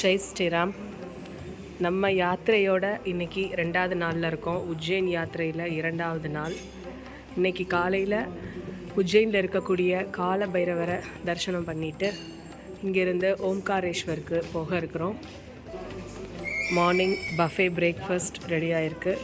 ஜெய் ஸ்ரீராம் நம்ம யாத்திரையோட இன்னைக்கு ரெண்டாவது நாளில் இருக்கோம். உஜ்ஜைன் யாத்திரையில் இரண்டாவது நாள். இன்னைக்கு காலையில் உஜ்ஜைனில் இருக்கக்கூடிய கால பைரவரை தரிசனம் பண்ணிவிட்டு இங்கேருந்து ஓம்காரேஸ்வருக்கு போக இருக்கிறோம். மார்னிங் பஃபே பிரேக்ஃபாஸ்ட் ரெடி ஆகிருக்கு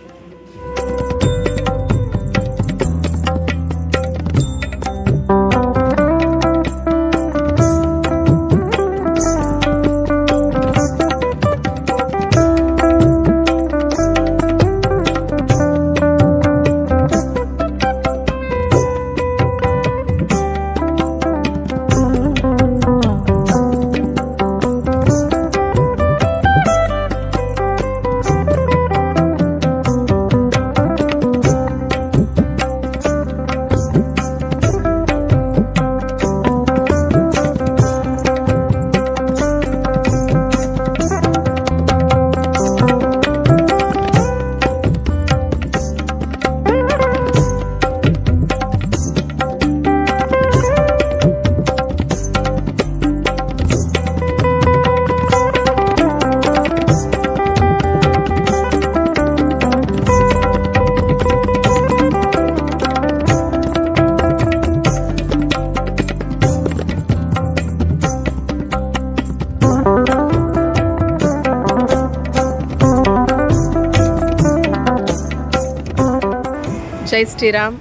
ஜெய் ஸ்ரீராம்.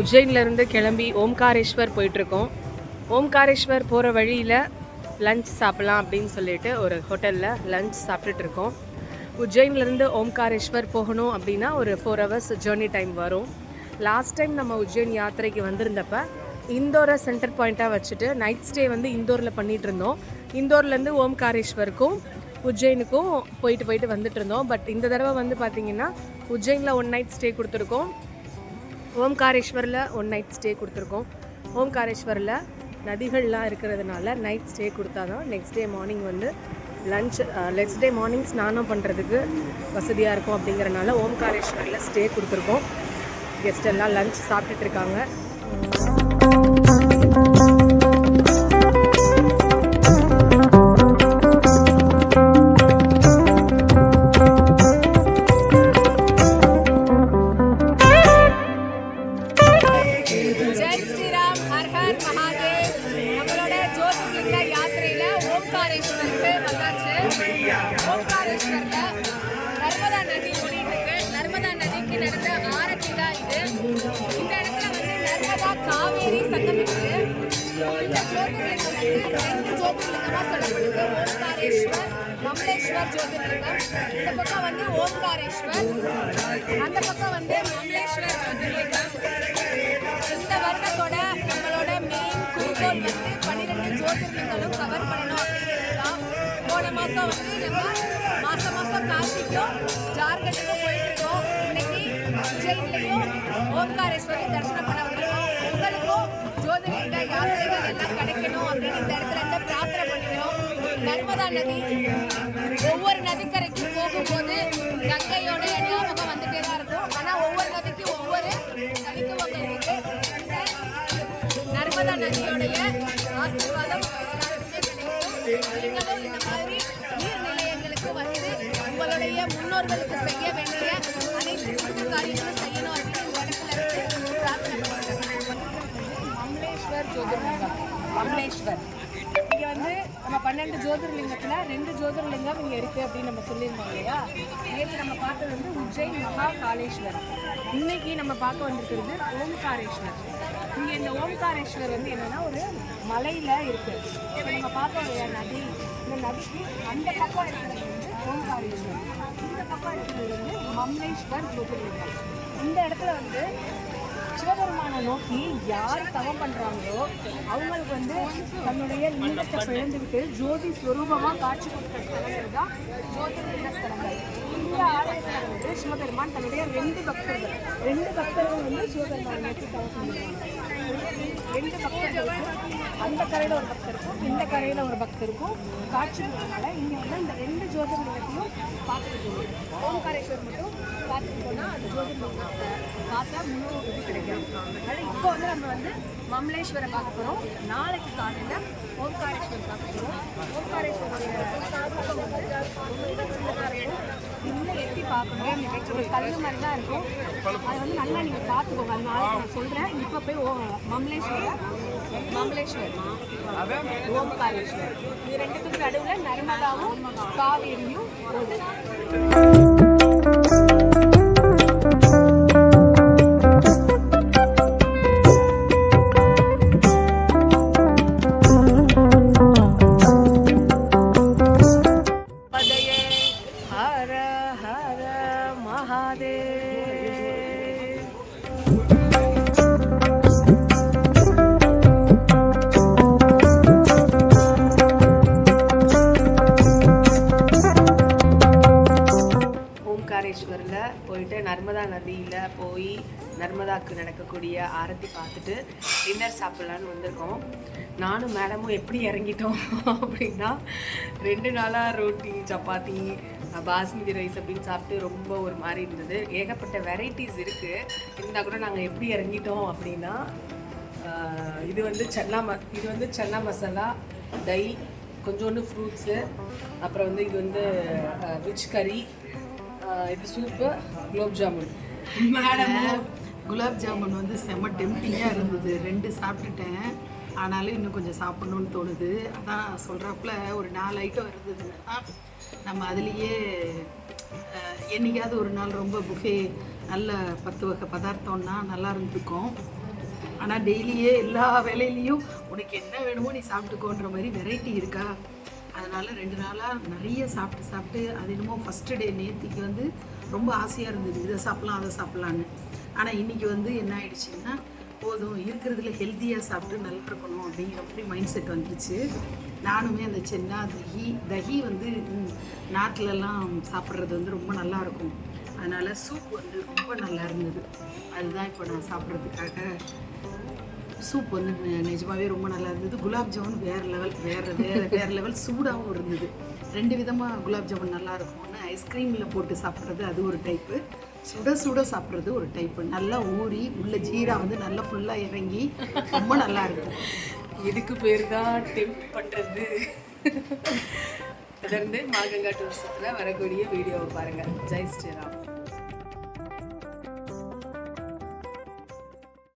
உஜ்ஜைன்லேருந்து கிளம்பி ஓம்காரேஸ்வர் போயிட்டுருக்கோம். ஓம்காரேஸ்வர் போகிற வழியில் லஞ்ச் சாப்பிட்லாம் அப்படின்னு சொல்லிட்டு ஒரு ஹோட்டலில் லஞ்ச் சாப்பிட்டுட்ருக்கோம். உஜ்ஜைன்லேருந்து ஓம்காரேஸ்வர் போகணும் அப்படின்னா ஒரு ஃபோர் ஹவர்ஸ் ஜேர்னி டைம் வரும். லாஸ்ட் டைம் நம்ம உஜ்ஜைன் யாத்திரைக்கு வந்திருந்தப்ப இந்தோரை சென்டர் பாயிண்ட்டாக வச்சுட்டு நைட் ஸ்டே வந்து இந்தோரில் பண்ணிகிட்டு இருந்தோம் இந்தோர்லேருந்து ஓம்காரேஸ்வருக்கும் உஜ்ஜைனுக்கும் போயிட்டு போயிட்டு வந்துட்டு இருந்தோம் பட் இந்த தடவை வந்து பார்த்திங்கன்னா உஜ்ஜைனில் ஒன் நைட் ஸ்டே கொடுத்துருக்கோம். ஓம்காரேஸ்வரில் ஒன் நைட் ஸ்டே கொடுத்துருக்கோம். ஓம்காரேஸ்வரில் நதிகள்லாம் இருக்கிறதுனால நைட் ஸ்டே கொடுத்தா தான் நெக்ஸ்ட் டே மார்னிங் வந்து லஞ்ச் நெக்ஸ்ட் டே மார்னிங் ஸ்நானம் பண்ணுறதுக்கு வசதியாக இருக்கும் அப்படிங்கிறனால ஓம்காரேஸ்வரில் ஸ்டே கொடுத்துருக்கோம். கெஸ்ட் எல்லாம் லஞ்ச் சாப்பிட்டுட்டு இருக்காங்க. இந்த இடத்துல வந்து நர்மதா காவேரி சங்கமிக்குது இந்த ஜோதிர்லிங்கம் வந்து ரெண்டு ஜோதிர்லிங்கமா சொல்லப்படுது. ஓம்காரேஸ்வர் மம்லேஸ்வர் ஜோதிர்லிங்கம். இந்த பக்கம் வந்து ஓம்காரேஸ்வர் அந்த பக்கம் வந்து மம்லேஸ்வர் ஜோதிர்லிங்கம். இந்த வருடத்தோட நம்மளோட மெயின் குறிக்கோள் வந்து பன்னிரெண்டு ஜோதிர்லிங்களும் கவர் பண்ணணும் அப்படிங்கிறது தான் போன மாதம் வந்து நம்ம மாதம் மாதம் காசிக்கும் இன்னைக்கு ஓம்காரேஸ்வரி தரிசனம் பண்ண வந்திருக்கோம். உங்களுக்கும் ஜோதிர்லிங்க யாத்திரைகள் எல்லாம் கிடைக்கணும் அப்படின்னு இந்த இடத்துல இருந்து பிரார்த்தனை பண்ணிக்கிறோம். நர்மதா நதி ஒவ்வொரு நதிக்கரைக்கும் போகும்போது கங்கையோட ஞாபகம் வந்துட்டே தான் இருக்கும். ஆனால் ஒவ்வொரு நதிக்கும் ஒவ்வொரு தனித்துவங்கள் இருக்கு. நர்மதா நதியோடைய ஆசீர்வாதம் நீங்களும் இந்த மாதிரி நீர் நிலையங்களுக்கு வந்து உங்களுடைய முன்னோர்களுக்கு செய்ய பன்னெண்டு ஜோதிர்லிங்கத்தில் ரெண்டு ஜோதிர்லிங்கம் இங்கே இருக்குது அப்படின்னு நம்ம சொல்லியிருந்தோம் இல்லையா? நேற்று நம்ம பார்த்தது வந்து உஜ்ஜைன் மகா காளேஸ்வர் இன்னைக்கு நம்ம பார்க்க வந்திருக்கிறது ஓம்காரேஸ்வர் இங்கே இந்த ஓம்காரேஸ்வர் வந்து என்னென்னா ஒரு மலையில் இருக்குது இப்போ நம்ம பார்த்தோம் இல்லையா நதி? இந்த நதிக்கு அந்த பக்கம் இருக்கிறது வந்து ஓம்காரேஸ்வர் இந்த பக்கம் இருக்கிறது வந்து மம்லேஸ்வர் ஜோதிர்லிங்கம். இந்த இடத்துல வந்து சிவபெருமானை நோக்கி யார் தவம் பண்ணுறாங்களோ அவங்களுக்கு வந்து தன்னுடைய லிங்கத்தை பிழந்துக்கிட்டு ஜோதி ஸ்வரூபமாக காட்சி கொடுக்குற ஸ்தலங்கள் தான் ஜோதிர்லிங்க ஸ்தலங்கள். இந்த ஆலயத்தில் வந்து சிவபெருமான் தன்னுடைய ரெண்டு பக்தர்கள் ரெண்டு பக்தர்கள் வந்து சிவபெருமான் நோக்கி தவம் பண்ணுறாங்க ரெண்டு பக்கம் அந்த கரையில் ஒரு பக்தர் இருக்கும். இந்த கரையில் ஒரு பக்தர் இருக்கும். காட்சி போகிறதுனால இங்கே வந்து இந்த ரெண்டு ஜோதிர்லிங்கத்தையும் பார்த்துட்டு போகணும் ஓம்காரேஸ்வர் மட்டும் பார்த்துட்டு போனால் அந்த ஜோதிர்லிங்கத்தை பார்த்தா முழு இது கிடைக்கும். அதனால் இப்போ வந்து நம்ம வந்து மமலேஸ்வரை பார்க்க போகிறோம் நாளைக்கு காலையில் ஓம்காரேஸ்வர் பார்க்க போகிறோம் ஓம்காரேஸ்வருடைய ரொம்ப சின்ன இருக்கும் இன்னும் எட்டி பார்க்கணும் கல் மாதிரி தான் இருக்கும். அது வந்து நல்லா நீங்கள் பார்த்துக்கோங்க. அது நாளைக்கு நான் சொல்கிறேன் இப்போ போய் ஓ மம்லேஸ்வர் மம்லேஸ்வர் ஓம்காரேஸ்வர் இது ரெண்டுத்துக்கும் நடுவில் நர்மதாவும் காவேரியும் நர்மதா நதியில் போய் நர்மதாக்கு நடக்கக்கூடிய ஆரத்தி பார்த்துட்டு டின்னர் சாப்பிட்லான்னு வந்திருக்கோம். நானும் மேடமும் எப்படி இறங்கிட்டோம் அப்படின்னா ரெண்டு நாளாக ரோட்டி சப்பாத்தி பாஸ்மதி ரைஸ் அப்படின்னு சாப்பிட்டு ரொம்ப ஒரு மாதிரி இருந்தது. ஏகப்பட்ட வெரைட்டிஸ் இருக்குது இருந்தால் கூட நாங்கள் எப்படி இறங்கிட்டோம் அப்படின்னா இது வந்து சன்னா ம இது வந்து சன்னா மசாலா தை கொஞ்சோண்டு ஃப்ரூட்ஸு அப்புறம் வந்து இது வந்து விச் கறி இது சூப்பு குலோப் ஜாமுன். மேடம் குலாப் ஜாமுன் வந்து செம்ம டெம்டிங்காக இருந்தது. ரெண்டு சாப்பிட்டுட்டேன். ஆனாலும் இன்னும் கொஞ்சம் சாப்பிட்ணுன்னு தோணுது. அதான் சொல்கிறாப்புல ஒரு நாலு ஐட்டம் இருந்ததுன்னா நம்ம அதுலேயே அஹ், என்னைக்காவது ஒரு நாள் ரொம்ப புஃபே நல்ல பத்து வகை பதார்த்தம்னா நல்லா இருந்திருக்கும். ஆனால் டெய்லியே எல்லா வேலையிலையும் உனக்கு என்ன வேணுமோ நீ சாப்பிட்டுக்கோன்ற மாதிரி வெரைட்டி இருக்கா? அதனால் ரெண்டு நாளாக நிறைய சாப்பிட்டு சாப்பிட்டு அது என்னமோ ஃபஸ்ட்டு டே நேத்திக்கு வந்து ரொம்ப ஆசையாக இருந்தது. இதை சாப்பிட்லாம் அதை சாப்பிட்லான்னு ஆனால் இன்றைக்கி வந்து என்ன ஆயிடுச்சுன்னா போதும் இருக்கிறதுல ஹெல்த்தியாக சாப்பிட்டு நல்லா இருக்கணும் அப்படிங்கிற மாதிரி மைண்ட் செட் வந்துருச்சு. நானுமே அந்த சென்னா தஹி தஹி வந்து நாட்டிலலாம் சாப்பிட்றது வந்து ரொம்ப நல்லா இருக்கும். அதனால் சூப் வந்து ரொம்ப நல்லா இருந்தது. அதுதான் இப்போ நான் சாப்பிட்றதுக்காக சூப் வந்து நிஜமாகவே நிஜமாவே ரொம்ப நல்லா இருந்தது. குலாப் ஜாமுன் வேறு லெவல் வேறு வேறு வேறு லெவல் சூடாகவும் இருந்தது. ரெண்டு விதமாக குலாப் ஜாமுன் நல்லா இருக்கும் ஒன்று ஐஸ்கிரீமில் போட்டு சாப்பிட்றது அது ஒரு டைப்பு சுட சுட சாப்பிட்றது ஒரு டைப்பு நல்லா ஊறி உள்ள ஜீரா வந்து நல்லா ஃபுல்லாக இறங்கி ரொம்ப நல்லா இருக்கும். இதுக்கு பேர் தான் டெம்ப் பண்ணுறது தொடர்ந்து மாகங்கா டூரிசத்தில் வரக்கூடிய வீடியோவை பாருங்கள் ஜெய் ஸ்ரீராம்.